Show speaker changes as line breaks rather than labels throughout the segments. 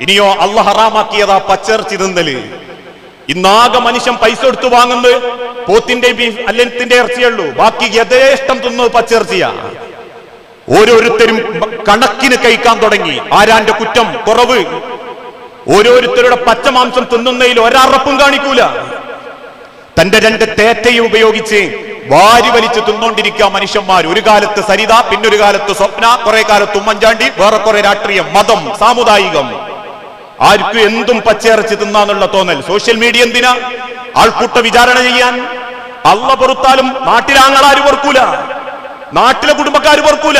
ഇനിയോ അള്ള ഹറാമാക്കിയതാ പച്ചർച്ചി തിന്നൽ ഇന്നാകെ മനുഷ്യൻ പൈസ എടുത്തു വാങ്ങുന്നത് പോത്തിന്റെ ബീഫ് അല്ലത്തിന്റെ ഇറച്ചിയുള്ളൂ. ബാക്കി യഥേഷ്ടം തിന്നത് പച്ചിറച്ചിയാ ഓരോരുത്തരും കണക്കിന് കഴിക്കാൻ തുടങ്ങി. ആരാന്റെ കുറ്റം കുറവ്. ഓരോരുത്തരുടെ പച്ചമാംസം തിന്നുന്നതിൽ ഒരറപ്പും കാണിക്കൂല. തന്റെ രണ്ട് തേറ്റയും ഉപയോഗിച്ച് വാരി വലിച്ച് തിന്നോണ്ടിരിക്കുക മനുഷ്യന്മാർ. ഒരു കാലത്ത് സരിത പിന്നൊരു കാലത്ത് സ്വപ്ന കുറെ കാലത്ത് ഉമ്മൻചാണ്ടി വേറെ കുറെ രാഷ്ട്രീയം മതം സാമുദായികം. ആർക്കും എന്തും പച്ചയിറച്ചി തിന്നാന്നുള്ള തോന്നൽ. സോഷ്യൽ മീഡിയ എന്തിനാ? ആൾക്കൂട്ട വിചാരണ ചെയ്യാൻ. അള്ള പൊറുത്താലും നാട്ടിലാങ്ങളാരും പൊറുക്കൂല. നാട്ടിലെ കുടുംബക്കാർ പൊറുക്കൂല.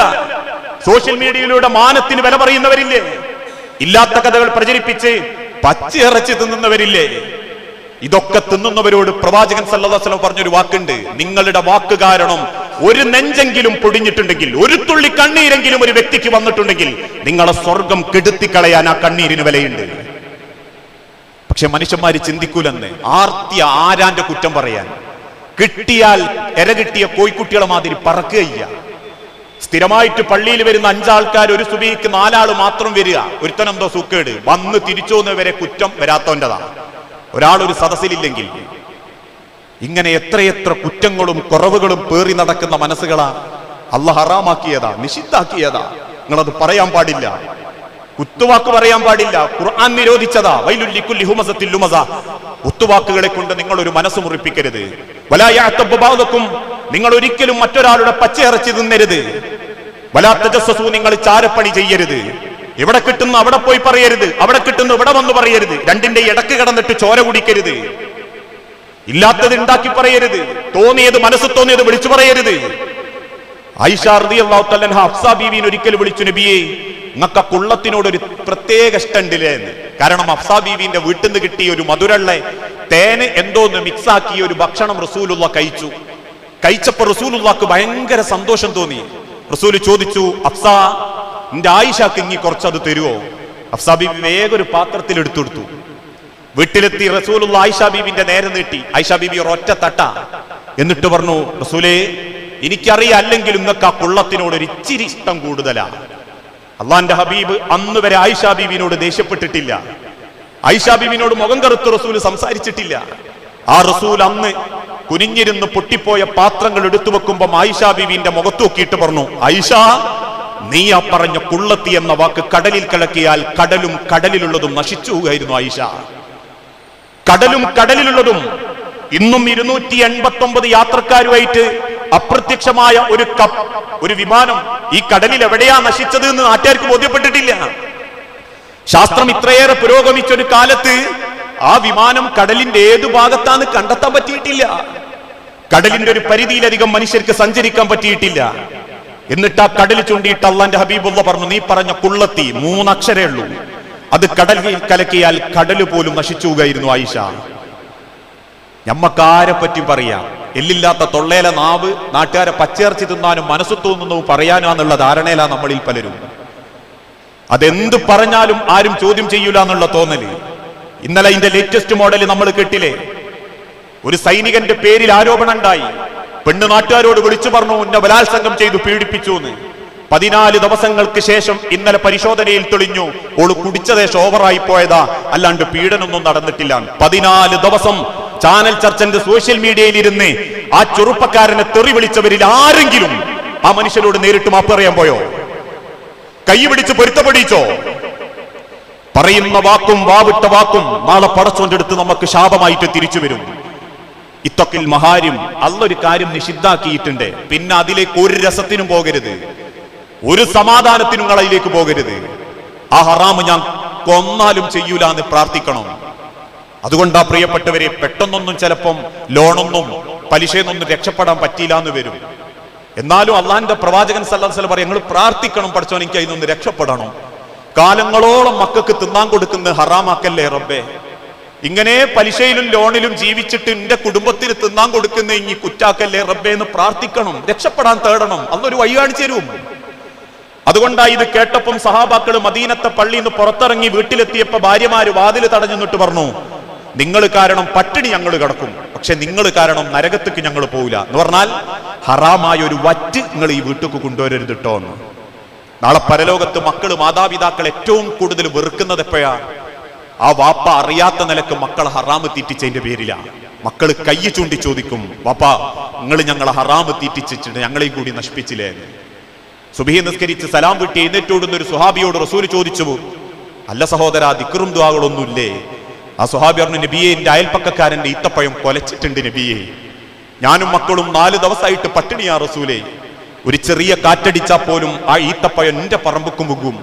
സോഷ്യൽ മീഡിയയിലൂടെ മാനത്തിന് വില പറയുന്നവരില്ലേ? ഇല്ലാത്ത കഥകൾ പ്രചരിപ്പിച്ച് പച്ചയിറച്ചി തിന്നുന്നവരില്ലേ? ഇതൊക്കെ തിന്നുന്നവരോട് പ്രവാചകൻ സല്ലാസ്ലം പറഞ്ഞൊരു വാക്കുണ്ട്. നിങ്ങളുടെ വാക്ക് കാരണം ഒരു നെഞ്ചെങ്കിലും പൊടിഞ്ഞിട്ടുണ്ടെങ്കിൽ ഒരു തുള്ളി കണ്ണീരെങ്കിലും ഒരു വ്യക്തിക്ക് വന്നിട്ടുണ്ടെങ്കിൽ നിങ്ങളെ സ്വർഗം കെടുത്തിക്കളയാൻ ആ കണ്ണീരിന് വിലയുണ്ട്. പക്ഷെ മനുഷ്യന്മാര് ചിന്തിക്കൂലെന്ന്. ആർത്തിയ ആരാന്റെ കുറ്റം പറയാൻ? കിട്ടിയാൽ എര കിട്ടിയ കോഴിക്കുട്ടികളെ മാതിരി പറക്കുകയില്ല സ്ഥിരമായിട്ട് പള്ളിയിൽ വരുന്ന അഞ്ചാൾക്കാർ ഒരു സുബിക്ക് നാലാൾ മാത്രം വരിക. ഒരുത്തനെന്തോ സൂക്കേട്. വന്ന് തിരിച്ചോന്നവരെ കുറ്റം വരാത്തവന്റെതാണ് ഒരാൾ ഒരു സദസ്സിലില്ലെങ്കിൽ ഇങ്ങനെ എത്രയെത്ര കുറ്റങ്ങളും കുറവുകളും പേറി നടക്കുന്ന മനസ്സുകളാ അല്ല ഹറാമാക്കിയതാ നിഷിദ്ധാക്കിയതാ നിങ്ങളത് പറയാൻ പാടില്ല. കുത്തുവാക്ക് പറയാൻ പാടില്ല. ഖുർആൻ നിരോധിച്ചതാ. വൈലുല്ലിക്കുല്ലി ഹുമസത്തിൽ കുത്തുവാക്കുകളെ കൊണ്ട് നിങ്ങൾ ഒരു മനസ്സ് മുറിപ്പിക്കരുത്. വലായാത്തും നിങ്ങൾ ഒരിക്കലും മറ്റൊരാളുടെ പച്ചയിറച്ചി തിന്നരുത്. വലാത്തജസ്സസു നിങ്ങൾ ചാരപ്പണി ചെയ്യരുത്. എവിടെ കിട്ടുന്നു അവിടെ പോയി പറയരുത്. അവിടെ കിട്ടുന്നു ഇവിടെ വന്ന് പറയരുത്. രണ്ടിന്റെ ഇടയ്ക്ക് കടന്നിട്ട് ചോര കുടിക്കരുത്. ഇല്ലാത്തത് ഉണ്ടാക്കി പറയരുത്. തോന്നിയത് മനസ്സ് തോന്നിയത് വിളിച്ചു പറയരുത്. ഹഫ്സ ഒരിക്കൽ വിളിച്ചു നബിയെ നിങ്ങൾക്ക് കുള്ളത്തിനോട് ഒരു പ്രത്യേക ഇഷ്ടണ്ടില്ലേ കാരണം ഹഫ്സ ബീവിന്റെ വീട്ടിൽ നിന്ന് കിട്ടിയ ഒരു മധുരള്ള തേന് എന്തോന്ന് മിക്സ് ആക്കിയ ഒരു ഭക്ഷണം റസൂലുള്ള കഴിച്ചു. കഴിച്ചപ്പോ റസൂലുള്ളാക്ക് ഭയങ്കര സന്തോഷം തോന്നി. റസൂൽ ചോദിച്ചു അഫ്സ നിന്റെ ആയിഷാക്ക് ഇങ്ങി കുറച്ചത് തരുമോ അഫ്സാബി വേഗം ഒരു പാത്രത്തിൽ എടുത്തു കൊടുത്തു വീട്ടിലെത്തി റസൂലുള്ള ആയിഷ ബീബിന്റെ നേരെ നീട്ടി ആയിഷ ബീബി ഒരൊറ്റ തട്ട. എന്നിട്ട് പറഞ്ഞു റസൂലേ എനിക്കറിയാം അല്ലെങ്കിൽ നിങ്ങൾക്ക് ആ കുള്ളത്തിനോട് ഒരു ഇച്ചിരി ഇഷ്ടം കൂടുതലാണ് അള്ളാന്റെ ഹബീബ് അന്ന് വരെ ആയിഷ ബീബിനോട് ദേഷ്യപ്പെട്ടിട്ടില്ല. ആയിഷ ബീബിനോട് മുഖം കറുത്ത് റസൂൽ സംസാരിച്ചിട്ടില്ല. ആ റസൂൽ അന്ന് കുനിഞ്ഞിരുന്ന് പൊട്ടിപ്പോയ പാത്രങ്ങൾ എടുത്തു വെക്കുമ്പോൾ ആയിഷ ബീബിന്റെ മുഖത്ത് നോക്കിയിട്ട് പറഞ്ഞു ആയിഷ നീ ആ പറഞ്ഞ കുള്ളത്തി എന്ന വാക്ക് കടലിൽ കിടക്കിയാൽ കടലും കടലിലുള്ളതും നശിച്ചു പോകായിരുന്നു ആയിഷ. കടലും കടലിലുള്ളതും ഇന്നും ഇരുന്നൂറ്റി എൺപത്തി ഒമ്പത് യാത്രക്കാരുമായിട്ട് അപ്രത്യക്ഷമായ ഒരു കപ്പ് ഒരു വിമാനം ഈ കടലിൽ എവിടെയാ നശിച്ചത് എന്ന് നാട്ടുകാർക്ക് ബോധ്യപ്പെട്ടിട്ടില്ല. ശാസ്ത്രം ഇത്രയേറെ പുരോഗമിച്ച ഒരു കാലത്ത് ആ വിമാനം കടലിന്റെ ഏതു ഭാഗത്താന്ന് കണ്ടെത്താൻ പറ്റിയിട്ടില്ല. കടലിന്റെ ഒരു പരിധിയിലധികം മനുഷ്യർക്ക് സഞ്ചരിക്കാൻ പറ്റിയിട്ടില്ല. എന്നിട്ട് ആ കടൽ ചൂണ്ടിയിട്ട് അള്ളാന്റെ ഹബീബുള്ള പറഞ്ഞു നീ പറഞ്ഞ കുള്ളത്തി മൂന്നക്ഷരേ ഉള്ളൂ. അത് കടലിൽ കലക്കിയാൽ കടൽ പോലും നശിച്ചു പോകായിരുന്നു ആയിഷ. ഞമ്മക്കാരെ പറ്റി പറയാം. എല്ലില്ലാത്ത തൊള്ളേല നാവ് നാട്ടുകാരെ പച്ചയിറച്ചി തിന്നാനും മനസ്സ് തോന്നുന്നു പറയാനാന്നുള്ള ധാരണയിലാണ് നമ്മളിൽ പലരും. അതെന്ത് പറഞ്ഞാലും ആരും ചോദ്യം ചെയ്യൂല എന്നുള്ള തോന്നൽ. ഇന്നലെ ഇതിന്റെ ലേറ്റസ്റ്റ് മോഡൽ നമ്മൾ കേട്ടില്ലേ? ഒരു സൈനികന്റെ പേരിൽ ആരോപണം ഉണ്ടായി. പെണ്ണ് നാട്ടുകാരോട് വിളിച്ചു പറഞ്ഞു ഉന്ന ബലാത്സംഗം ചെയ്തു പീഡിപ്പിച്ചു എന്ന്. പതിനാല് ദിവസങ്ങൾക്ക് ശേഷം ഇന്നലെ പരിശോധനയിൽ തെളിഞ്ഞു ഓൾ കുടിച്ചതേ ഓവറായി പോയതാ അല്ലാണ്ട് പീഡനൊന്നും നടന്നിട്ടില്ല പതിനാല് ദിവസം ചാനൽ ചർച്ചന്റെ സോഷ്യൽ മീഡിയയിൽ ഇരുന്ന് ആ ചെറുപ്പക്കാരനെ തെറി വിളിച്ചവരിൽ ആരെങ്കിലും ആ മനുഷ്യനോട് നേരിട്ട് മാപ്പ് പറയാൻ പോയോ? കൈ പിടിച്ച് പൊരുത്തപ്പെടിച്ചോ? പറയുന്ന വാക്കും വാവിട്ട വാക്കും നാളെ പടച്ചോന്റെ അടുത്ത് നമുക്ക് ശാപമായിട്ട് തിരിച്ചു വരും. ഇത്തൊക്കിൽ മഹാരും അല്ലൊരു കാര്യം നിഷിദ്ധാക്കിയിട്ടുണ്ട്. പിന്നെ അതിലേക്ക് ഒരു രസത്തിനും പോകരുത്. ഒരു സമാധാനത്തിനും അതിലേക്ക് പോകരുത്. ആ ഹറാമ് ഞാൻ കൊന്നാലും ചെയ്യൂല എന്ന് പ്രാർത്ഥിക്കണം. ആ പ്രിയപ്പെട്ടവരെ പെട്ടെന്നൊന്നും ചിലപ്പം ലോണൊന്നും പലിശയൊന്നും രക്ഷപ്പെടാൻ പറ്റിയില്ല എന്ന് വരും. എന്നാലും അള്ളാഹിന്റെ പ്രവാചകൻ സല്ലാസ്ലം പറയും ഞങ്ങൾ പ്രാർത്ഥിക്കണം പഠിച്ചോ എനിക്ക് അതിൽ നിന്ന് രക്ഷപ്പെടണം. കാലങ്ങളോളം മക്കൾക്ക് തിന്നാൻ കൊടുക്കുന്ന ഹറാമാക്കല്ലേ റബ്ബേ? ഇങ്ങനെ പലിശയിലും ലോണിലും ജീവിച്ചിട്ട് എന്റെ കുടുംബത്തിന് തിന്നാൻ കൊടുക്കുന്ന ഇനി കുറ്റാക്കല്ലേ റബ്ബേ എന്ന് പ്രാർത്ഥിക്കണം രക്ഷപ്പെടാൻ തേടണം അന്നൊരു വഴി കാണിച്ചു തരും. അതുകൊണ്ടാ ഇത് കേട്ടപ്പം സഹാബാക്കൾ മദീനത്തെ പള്ളിയിൽ നിന്ന് പുറത്തിറങ്ങി വീട്ടിലെത്തിയപ്പോ ഭാര്യമാര് വാതിൽ തടഞ്ഞു നിന്നിട്ട് പറഞ്ഞു നിങ്ങൾ കാരണം പട്ടിണി ഞങ്ങൾ കിടക്കും പക്ഷെ നിങ്ങൾ കാരണം നരകത്തേക്ക് ഞങ്ങൾ പോവില്ല. എന്ന് പറഞ്ഞാൽ ഹറാമായ ഒരു വറ്റ് നിങ്ങൾ ഈ വീട്ടിലേക്ക് കൊണ്ടുവരരുത് കേട്ടോ എന്ന്. നാളെ പരലോകത്ത് മക്കൾ മാതാപിതാക്കൾ ഏറ്റവും കൂടുതൽ വെറുക്കുന്നത് എപ്പോഴാ? ആ വാപ്പ അറിയാത്ത നിലയ്ക്ക് മക്കൾ ഹറാമ് തീറ്റിച്ചതിന്റെ പേരിലാണ് മക്കൾ കൈ ചൂണ്ടി ചോദിക്കും വാപ്പ നിങ്ങൾ ഞങ്ങളെ ഹറാമ് തീറ്റിച്ചിട്ട് ഞങ്ങളെയും കൂടി നശിപ്പിച്ചില്ലേ? സുബിഹി നിസ്കരിച്ച് സലാം വിട്ടി എഴുന്നേറ്റോടുന്ന ഒരു സുഹാബിയോട് റസൂൽ ചോദിച്ചു അല്ല സഹോദര ദിക്കറും ദ്വാകളൊന്നുമില്ലേ ആ സുഹാബി പറഞ്ഞു നബിയെ എന്റെ അയൽപ്പക്കക്കാരന്റെ ഈത്തപ്പഴം കൊലച്ചിട്ടുണ്ട് നബിയെ. ഞാനും മക്കളും നാല് ദിവസമായിട്ട് പട്ടിണിയാ റസൂലേ. ഒരു ചെറിയ കാറ്റടിച്ചാൽ പോലും ആ ഈത്തപ്പഴം എന്റെ പറമ്പുക്കും മുകും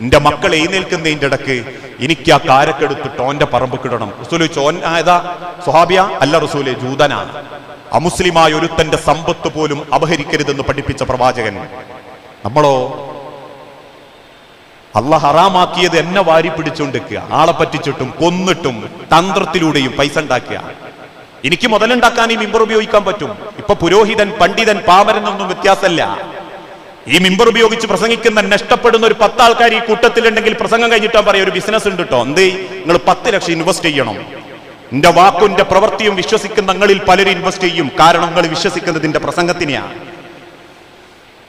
എന്റെ മക്കൾ എഴുന്നേൽക്കുന്നതിന്റെ ഇടയ്ക്ക് എനിക്ക് ആ കാരക്കെടുത്തിട്ട് ഓന്റെ പറമ്പ് കിടണം. റസൂൽ ചോൻ ആയതാ ഏതാ? സുഹാബിയ അല്ല റസൂലെ ജൂതനാണ്. അമുസ്ലിമായ ഒരുത്തന്റെ സമ്പത്ത് പോലും അപഹരിക്കരുതെന്ന് പഠിപ്പിച്ച പ്രവാചകൻ. നമ്മളോ അല്ല ഹറാമാക്കിയത് എന്നെ വാരി പിടിച്ചുകൊണ്ടിരിക്കുക ആളെ പറ്റിച്ചിട്ടും കൊന്നിട്ടും തന്ത്രത്തിലൂടെയും പൈസ ഉണ്ടാക്കുക. എനിക്ക് മുതലുണ്ടാക്കാൻ ഈ മിമ്പർ ഉപയോഗിക്കാൻ പറ്റും. ഇപ്പൊ പുരോഹിതൻ പണ്ഡിതൻ പാമരൻ ഒന്നും വ്യത്യാസമല്ല. ഈ മിമ്പർ ഉപയോഗിച്ച് പ്രസംഗിക്കുന്ന നഷ്ടപ്പെടുന്ന ഒരു പത്ത് ആൾക്കാർ ഈ കൂട്ടത്തിലുണ്ടെങ്കിൽ പ്രസംഗം കഴിഞ്ഞിട്ടാ പറയാം ഒരു ബിസിനസ് ഉണ്ട് കേട്ടോ എന്ത്? നിങ്ങൾ പത്ത് ലക്ഷം ഇൻവെസ്റ്റ് ചെയ്യണം. എന്റെ വാക്കും എന്റെ പ്രവൃത്തിയും വിശ്വസിക്കുന്ന നിങ്ങളിൽ പലരും ഇൻവെസ്റ്റ് ചെയ്യും. കാരണം നിങ്ങൾ വിശ്വസിക്കുന്നതിന്റെ പ്രസംഗത്തിനെയാണ്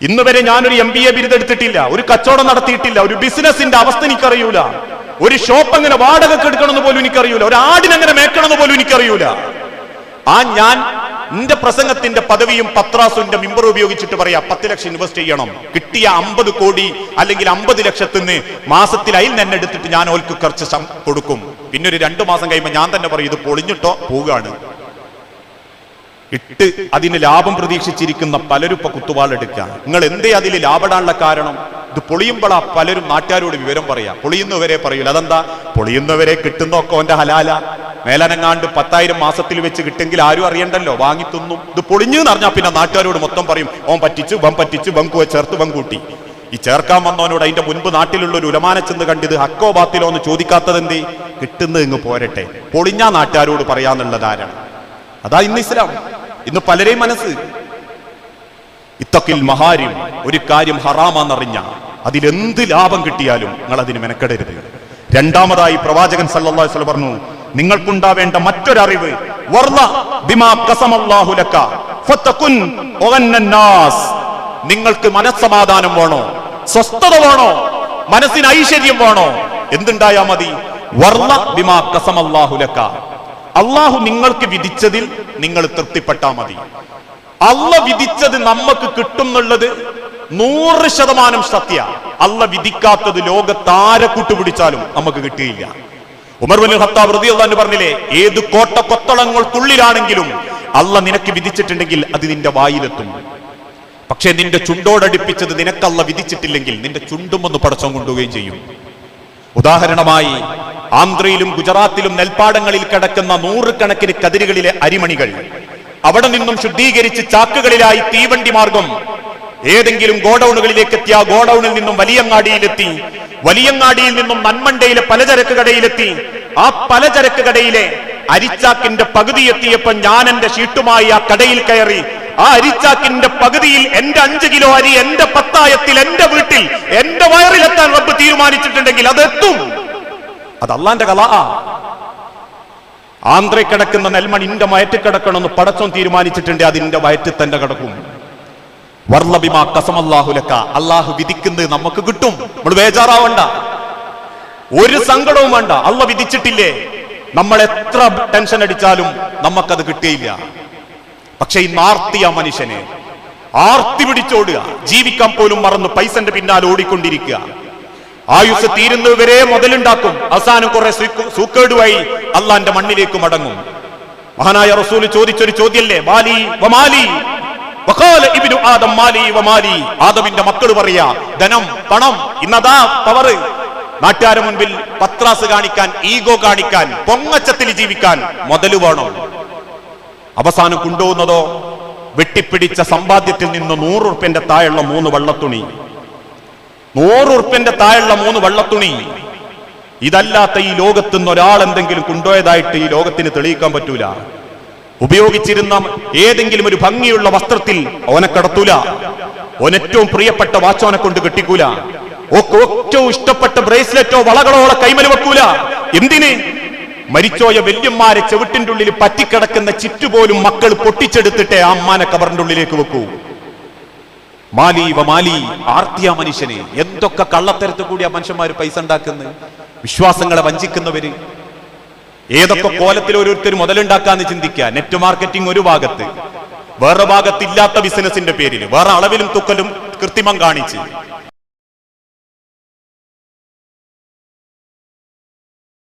ഇന്ന് വരെ ഞാനൊരു എം ബി എ ബിരുദെടുത്തിട്ടില്ല ഒരു കച്ചവടം നടത്തിയിട്ടില്ല. ഒരു ബിസിനസിന്റെ അവസ്ഥ എനിക്കറിയൂല. ഒരു ഷോപ്പ് എങ്ങനെ വാടകയ്ക്ക് എടുക്കണമെന്ന് പോലും എനിക്കറിയൂല. ഒരു ആടിനെങ്ങനെ മേക്കണമെന്ന് പോലും എനിക്കറിയൂല. ആ ഞാൻ എന്റെ പ്രസംഗത്തിന്റെ പദവിയും പത്രാസും എന്റെ മിമ്പർ ഉപയോഗിച്ചിട്ട് പറയാ പത്ത് ലക്ഷം ഇൻവെസ്റ്റ് ചെയ്യണം. കിട്ടിയ അമ്പത് കോടി അല്ലെങ്കിൽ അമ്പത് ലക്ഷത്തിന് മാസത്തിൽ അതിൽ തന്നെ എടുത്തിട്ട് ഞാൻ ഓൽക്ക് കുറച്ച് കൊടുക്കും. പിന്നെ ഒരു രണ്ടു മാസം കഴിയുമ്പോൾ ഞാൻ തന്നെ പറയും ഇത് പൊളിഞ്ഞിട്ടോ? പോവുകയാണ്. ഇട്ട് അതിന് ലാഭം പ്രതീക്ഷിച്ചിരിക്കുന്ന പലരും ഇപ്പൊ കുത്തുവാളെടുക്കുക നിങ്ങൾ എന്തേ അതിൽ ലാഭടാനുള്ള കാരണം? ഇത് പൊളിയുമ്പോഴാ പലരും നാട്ടുകാരോട് വിവരം പറയാ. പൊളിയുന്നവരെ പറയൂല. അതെന്താ? പൊളിയുന്നവരെ കിട്ടുന്നൊക്കെ ഓന്റെ ഹലാല. മേലനങ്ങാണ്ട് പത്തായിരം മാസത്തിൽ വെച്ച് കിട്ടെങ്കിൽ ആരും അറിയണ്ടല്ലോ. വാങ്ങി തിന്നും. ഇത് പൊളിഞ്ഞു എന്ന് അറിഞ്ഞാൽ പിന്നെ നാട്ടുകാരോട് മൊത്തം പറയും ഓൻ പറ്റിച്ചു വം പറ്റിച്ചു വങ്കുവ ചേർത്ത് ബംകൂട്ടി ഈ ചേർക്കാൻ വന്നവനോട് അതിന്റെ മുൻപ് നാട്ടിലുള്ള ഒരു ഉലമാനെ ചെന്ന് കണ്ടിത് ഹക്കോ ബാത്തിലോ എന്ന് ചോദിക്കാത്തത് എന്ത് കിട്ടുന്നത് ഇങ്ങ് പോരട്ടെ. പൊളിഞ്ഞാ നാട്ടുകാരോട് പറയാന്നുള്ളതാരാണ് അതാ ഇന്ന് ഇസ്ലാം. ഇന്ന് പലരെയും മനസ്സ് ഇത്തക്കിൽ മഹാരിം ഒരു കാര്യം ഹറാമാന്നറിഞ്ഞ അതിലെന്ത് ലാഭം കിട്ടിയാലും നിങ്ങൾ അതിന് മെനക്കെടരുത്. രണ്ടാമതായി പ്രവാചകൻ സല്ലല്ലാഹു അലൈഹി പറഞ്ഞു നിങ്ങൾക്കുണ്ടാവേണ്ട മറ്റൊരറിവ് നിങ്ങൾക്ക് മനസ്സമാധാനം വേണോ? സ്വസ്ഥത വേണോ? മനസ്സിന് ഐശ്വര്യം വേണോ? എന്തുണ്ടായാ മതി? വർള ബിമാ ഖസമല്ലാഹു ലക അള്ളാഹു നിങ്ങൾക്ക് വിധിച്ചതിൽ നിങ്ങൾ തൃപ്തിപ്പെട്ടാ മതി. അല്ല വിധിച്ചത് നമുക്ക് കിട്ടുന്നുള്ളത് നൂറ് ശതമാനം സത്യ. അല്ല വിധിക്കാത്തത് ലോകത്താരെ കൂട്ടുപിടിച്ചാലും നമുക്ക് കിട്ടിയില്ല. ഉമർ ബിൻ ഖത്താബ് റളിയല്ലാഹു പറഞ്ഞില്ലേ ഏത് കോട്ട കൊത്തളങ്ങൾക്കുള്ളിലാണെങ്കിലും അല്ല നിനക്ക് വിധിച്ചിട്ടുണ്ടെങ്കിൽ അത് നിന്റെ വായിലെത്തും. പക്ഷെ നിന്റെ ചുണ്ടോടടുപ്പിച്ചത് നിനക്കല്ല വിധിച്ചിട്ടില്ലെങ്കിൽ നിന്റെ ചുണ്ടും ഒന്ന് പടച്ചം കൊണ്ടുപോവുകയും ചെയ്യും. ഉദാഹരണമായി ആന്ധ്രയിലും ഗുജറാത്തിലും നെൽപ്പാടങ്ങളിൽ കിടക്കുന്ന നൂറുകണക്കിന് കതിരുകളിലെ അരിമണികൾ. അവിടെ നിന്നും ശുദ്ധീകരിച്ച് ചാക്കുകളിലായി തീവണ്ടി മാർഗം. ഏതെങ്കിലും ഗോഡൌണുകളിലേക്ക് എത്തിയ ഗോഡൌണിൽ നിന്നും വലിയങ്ങാടിയിലെത്തി വലിയങ്ങാടിയിൽ നിന്നും നന്മണ്ടയിലെ പലചരക്ക് കടയിലെത്തി. ആ പലചരക്ക് കടയിലെ അരിച്ചാക്കിന്റെ പകുതി എത്തിയപ്പോൾ ഞാൻ എന്റെ ഷീട്ടുമായി ആ കടയിൽ കയറി ആ അരിച്ചാക്കിന്റെ പകുതിയിൽ എന്റെ അഞ്ച് കിലോ അരി എന്റെ പത്തായത്തിൽ എന്റെ വീട്ടിൽ എന്റെ വയറിലെത്താൻ റബ്ബ് തീരുമാനിച്ചിട്ടുണ്ടെങ്കിൽ അതെത്തും. അത് അള്ളാന്റെ ആന്ധ്രയിൽ കിടക്കുന്ന നെൽമണി ഇന്റെ വയറ്റിൽ കിടക്കണമെന്ന് പടച്ചോൻ തീരുമാനിച്ചിട്ടുണ്ട് അതിന്റെ വയറ്റിൽ തന്നെ കിടക്കും. വർലബിമാ കസമല്ലാഹുലക്ക അള്ളാഹു വിധിക്കുന്നത് നമുക്ക് കിട്ടും. നമ്മൾ ബേജാറാവണ്ട. ഒരു സങ്കടവും വേണ്ട. അള്ള വിധിച്ചിട്ടില്ലേ? നമ്മൾ എത്ര ടെൻഷൻ അടിച്ചാലും നമുക്കത് കിട്ടിയില്ല. പക്ഷെ ഈ നാർത്തിയ മനുഷ്യനെ ആർത്തി പിടിച്ചോടുക. ജീവിക്കാൻ പോലും മറന്ന് പൈസന്റെ പിന്നാലെ ഓടിക്കൊണ്ടിരിക്കുക. ആയുസ് തീരുന്നവരെ മുതലുണ്ടാക്കും. അവസാനം കുറെ സൂക്ക്- സൂക്കേടുമായി അള്ളാന്റെ മണ്ണിലേക്ക് മടങ്ങും. മഹാനായ റസൂൽ ചോദിച്ചൊരു ചോദ്യല്ലേ? മാലി വമാലി? ഇബ്നു ആദം മാലി വമാലി? ആദമിന്റെ മക്കൾ പറയാ ധനം പണം ഇന്നതാ പവറ് നാട്ടുകാരുടെ മുൻപിൽ പത്രാസ് കാണിക്കാൻ ഈഗോ കാണിക്കാൻ പൊങ്ങച്ചത്തിൽ ജീവിക്കാൻ മുതൽ വേണം. അവസാനം കൊണ്ടുപോകുന്നതോ? വെട്ടിപ്പിടിച്ച സമ്പാദ്യത്തിൽ നിന്ന് നൂറ് താഴെയുള്ള മൂന്ന് വെള്ളത്തുണി. നൂറ് ഉറുപ്പ്യന്റെ താഴെയുള്ള മൂന്ന് വള്ളത്തുണി. ഇതല്ലാത്ത ഈ ലോകത്ത് നിന്ന് ഒരാൾ എന്തെങ്കിലും കൊണ്ടുപോയതായിട്ട് ഈ ലോകത്തിന് തെളിയിക്കാൻ പറ്റൂല. ഉപയോഗിച്ചിരുന്ന ഏതെങ്കിലും ഒരു ഭംഗിയുള്ള വസ്ത്രത്തിൽ അവനെ കടത്തൂല. ഓനേറ്റവും പ്രിയപ്പെട്ട വാച്ചോനെ കൊണ്ട് കെട്ടിക്കൂല. ഏറ്റവും ഇഷ്ടപ്പെട്ട ബ്രേസ്ലെറ്റോ വളകളോ ഓളെ കൈമൽ വെക്കൂല. എന്തിന്? മരിച്ചോയ വല്യന്മാരെ ചെവിട്ടിന്റെ ഉള്ളിൽ പറ്റിക്കിടക്കുന്ന ചിറ്റുപോലും മക്കൾ പൊട്ടിച്ചെടുത്തിട്ടേ ആ അമ്മാനെ കബറിന്റെ ഉള്ളിലേക്ക് വെക്കൂ. മാലി മാലി ആർത്തിയ മനുഷ്യനെ. എന്തൊക്കെ കള്ളത്തരത്ത് കൂടി ആ മനുഷ്യന്മാർ പൈസ ഉണ്ടാക്കുന്നത് വിശ്വാസങ്ങളെ വഞ്ചിക്കുന്നവര്. ഏതൊക്കെ കോലത്തിൽ ഓരോരുത്തർ മുതലുണ്ടാക്കാന്ന് ചിന്തിക്കുക നെറ്റ് മാർക്കറ്റിംഗ് ഒരു ഭാഗത്ത്. വേറെ ഭാഗത്തില്ലാത്ത ബിസിനസിന്റെ പേരിൽ വേറെ അളവിലും തുക്കലും കൃത്രിമം കാണിച്ച്.